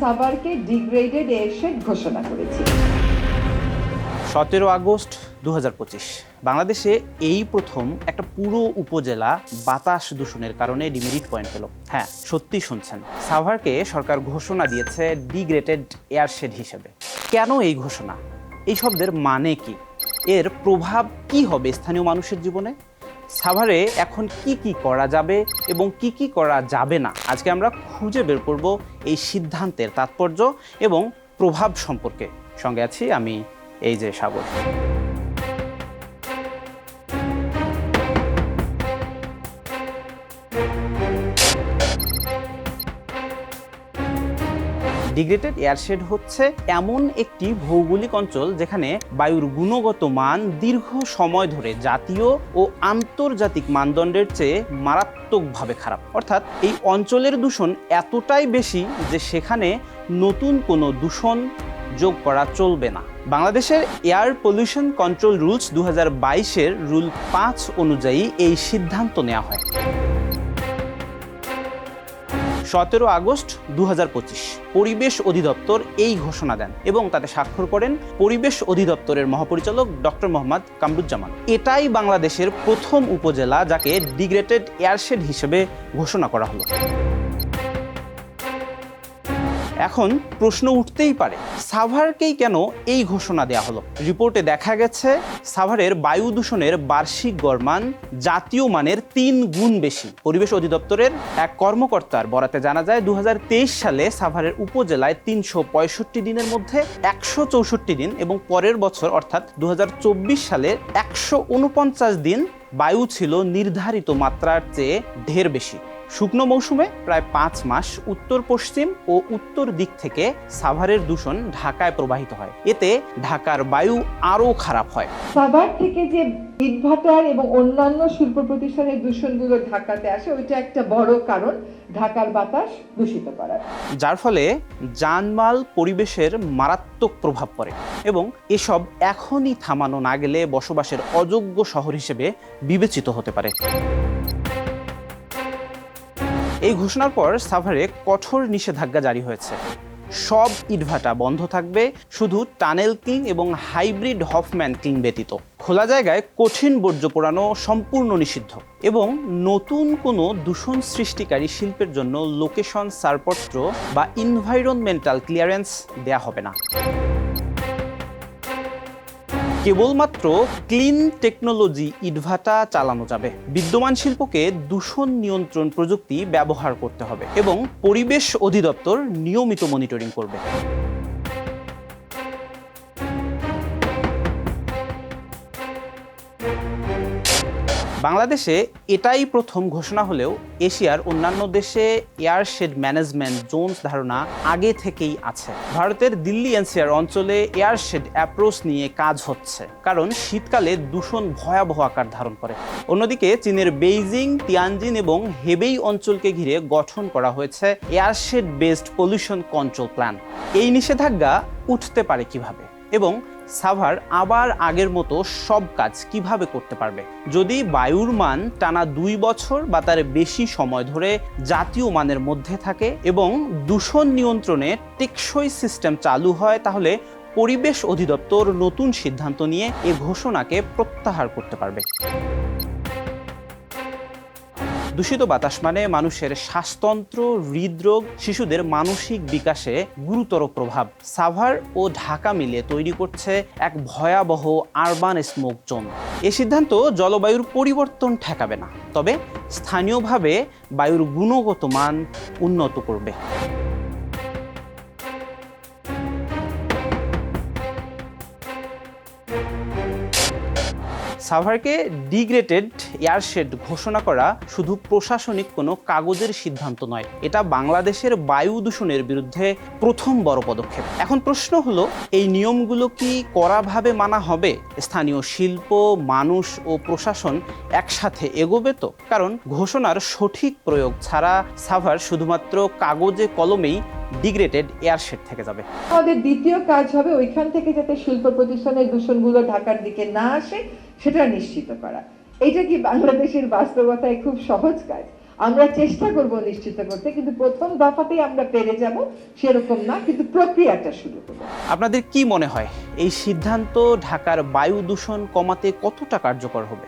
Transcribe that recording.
সাভারকে degraded airshed ঘোষণা করেছি। সতেরো আগস্ট দু হাজার পঁচিশ, বাংলাদেশে এই প্রথম একটা পুরো উপজেলা বাতাস দূষণের কারণে ডিমেরিট পয়েন্ট পেল। হ্যাঁ সত্যি শুনছেন। সাভারকে সরকার ঘোষণা দিয়েছে ডিগ্রেটেড এয়ারশেড হিসেবে। কেন এই ঘোষণা? এই শব্দের মানে কি? এর প্রভাব কি হবে স্থানীয় মানুষের জীবনে? সাভারে এখন কি কি করা যাবে এবং কি কি করা যাবে না? আজকে আমরা খুঁজে বের করব এই সিদ্ধান্তের তাৎপর্য এবং প্রভাব সম্পর্কে। সঙ্গে আছি আমি, এই যে সাগর। ডিগ্রেটেড এয়ারশেড হচ্ছে এমন একটি ভৌগোলিক অঞ্চল যেখানে বায়ুর গুণগত মান দীর্ঘ সময় ধরে জাতীয় ও আন্তর্জাতিক মানদণ্ডের চেয়ে মারাত্মকভাবে খারাপ। অর্থাৎ এই অঞ্চলের দূষণ এতটাই বেশি যে সেখানে নতুন কোনো দূষণ যোগ করা চলবে না। বাংলাদেশের এয়ার পলিউশন কন্ট্রোল রুলস দু হাজার রুল পাঁচ অনুযায়ী এই সিদ্ধান্ত নেওয়া হয়। সতেরো আগস্ট দু হাজার পঁচিশ। পরিবেশ অধিদপ্তর এই ঘোষণা দেন এবং তাতে স্বাক্ষর করেন পরিবেশ অধিদপ্তরের মহাপরিচালক ডক্টর মোহাম্মদ কামরুজ্জামান। এটাই বাংলাদেশের প্রথম উপজেলা যাকে ডিগ্রেটেড এয়ারশেড হিসেবে ঘোষণা করা হলো। এখন প্রশ্ন উঠতেই পারে, সাভারকেই কেন এই ঘোষণা দেওয়া হলো? রিপোর্টে দেখা গেছে, সাভারের বায়ু দূষণের বার্ষিক গড়মান জাতীয় মানের তিন গুণ বেশি। পরিবেশ অধিদপ্তরের এক কর্মকর্তার বরাতে জানা যায় দু হাজার তেইশ সালে সাভারের উপজেলায় তিনশো পঁয়ষট্টি দিনের মধ্যে একশো চৌষট্টি দিন এবং পরের বছর, অর্থাৎ দু হাজার চব্বিশ সালে একশো উনপঞ্চাশ দিন বায়ু ছিল নির্ধারিত মাত্রার চেয়ে ঢের বেশি। শুকনো মৌসুমে প্রায় পাঁচ মাস উত্তর পশ্চিম ও উত্তর দিক থেকে সাভারের দূষণ ঢাকায় প্রবাহিত হয়। এতে ঢাকার বায়ু আরও খারাপ হয়। সাভার থেকে যে ইটভাটার এবং অন্যান্য শিল্প প্রতিষ্ঠানের দূষণগুলো ঢাকাতে আসে ওইটা একটা বড় কারণ ঢাকার বাতাস দূষিত করার। যার ফলে জানমাল পরিবেশের মারাত্মক প্রভাব পড়ে এবং এসব এখনই থামানো না গেলে বসবাসের অযোগ্য শহর হিসেবে বিবেচিত হতে পারে। এই ঘোষণার পর সাভারে কঠোর নিষেধাজ্ঞা জারি হয়েছে। সব ইটভাটা বন্ধ থাকবে, শুধু টানেল কিং এবং হাইব্রিড হফম্যান কিং ব্যতীত। খোলা জায়গায় কঠিন বর্জ্য পোড়ানো সম্পূর্ণ নিষিদ্ধ এবং নতুন কোনো দূষণ সৃষ্টিকারী শিল্পের জন্য লোকেশন, ছাড়পত্র বা ইনভাইরনমেন্টাল ক্লিয়ারেন্স দেয়া হবে না। কেবলমাত্র ক্লিন টেকনোলজি ইটভাটা চালানো যাবে। বিদ্যমান শিল্পকে দূষণ নিয়ন্ত্রণ প্রযুক্তি ব্যবহার করতে হবে এবং পরিবেশ অধিদপ্তর নিয়মিত মনিটরিং করবে। বাংলাদেশে এটাই প্রথম ঘোষণা হলেও এশিয়ার অন্যান্য দেশে এয়ারশেড ম্যানেজমেন্ট জোনস ধারণা আগে থেকেই আছে। ভারতের দিল্লি এনসিআর অঞ্চলে এয়ারশেড অ্যাপ্রোচ নিয়ে কাজ হচ্ছে, কারণ শীতকালে দূষণ ভয়াবহ আকার ধারণ করে। অন্যদিকে চীনের বেইজিং, তিয়ানজিন এবং হেবেই অঞ্চলকে ঘিরে গঠন করা হয়েছে airshed based pollution control plan. এই নিষেধাজ্ঞা উঠতে পারে কীভাবে? এবং সাভার আবার আগের মতো সব কাজ কীভাবে করতে পারবে? যদি বায়ুর মান টানা দুই বছর বা তার বেশি সময় ধরে জাতীয় মানের মধ্যে থাকে এবং দূষণ নিয়ন্ত্রণে টেকসই সিস্টেম চালু হয়, তাহলে পরিবেশ অধিদপ্তর নতুন সিদ্ধান্ত নিয়ে এ ঘোষণাকে প্রত্যাহার করতে পারবে। দূষিত বাতাস মানে মানুষের শ্বাসতন্ত্র, হৃদরোগ, শিশুদের মানসিক বিকাশে গুরুতর প্রভাব। সাভার ও ঢাকা মিলে তৈরি করছে এক ভয়াবহ আরবান স্মোক জোন এ সিদ্ধান্ত জলবায়ুর পরিবর্তন ঠেকাবে না, তবে স্থানীয়ভাবে বায়ুর গুণগত মান উন্নত করবে। সাভারকে ডিগ্রেটেড এয়ারশেড ঘোষণা করা শুধু প্রশাসনিক কোনো কাগজের সিদ্ধান্ত নয়, এটা বাংলাদেশের বায়ু দূষণের বিরুদ্ধে প্রথম বড় পদক্ষেপ। এখন প্রশ্ন হলো, এই নিয়মগুলো কি কড়াভাবে মানা হবে? স্থানীয় শিল্প, মানুষ ও প্রশাসন একসাথে এগোবে তো? কারণ ঘোষণার সঠিক প্রয়োগ ছাড়া সাভার শুধুমাত্র কাগজে কলমেই ডিগ্রেটেড এয়ারশেড থেকে যাবে। আমাদের দ্বিতীয় কাজ হবে ওইখান থেকে যাতে শিল্প প্রতিষ্ঠানের দূষণগুলো ঢাকার দিকে না আসে সেটা নিশ্চিত করা। এটা কি বাংলাদেশের বাস্তবতায় খুব সহজ কাজ? আমরা চেষ্টা করব নিশ্চিত করতে, কিন্তু প্রথম দফাতেই আমরা পেরে যাব সেরকম না, কিন্তু প্রক্রিয়াটা শুরু করব। আপনাদের কি মনে হয়, এই সিদ্ধান্ত ঢাকার বায়ু দূষণ কমাতে কতটা কার্যকর হবে?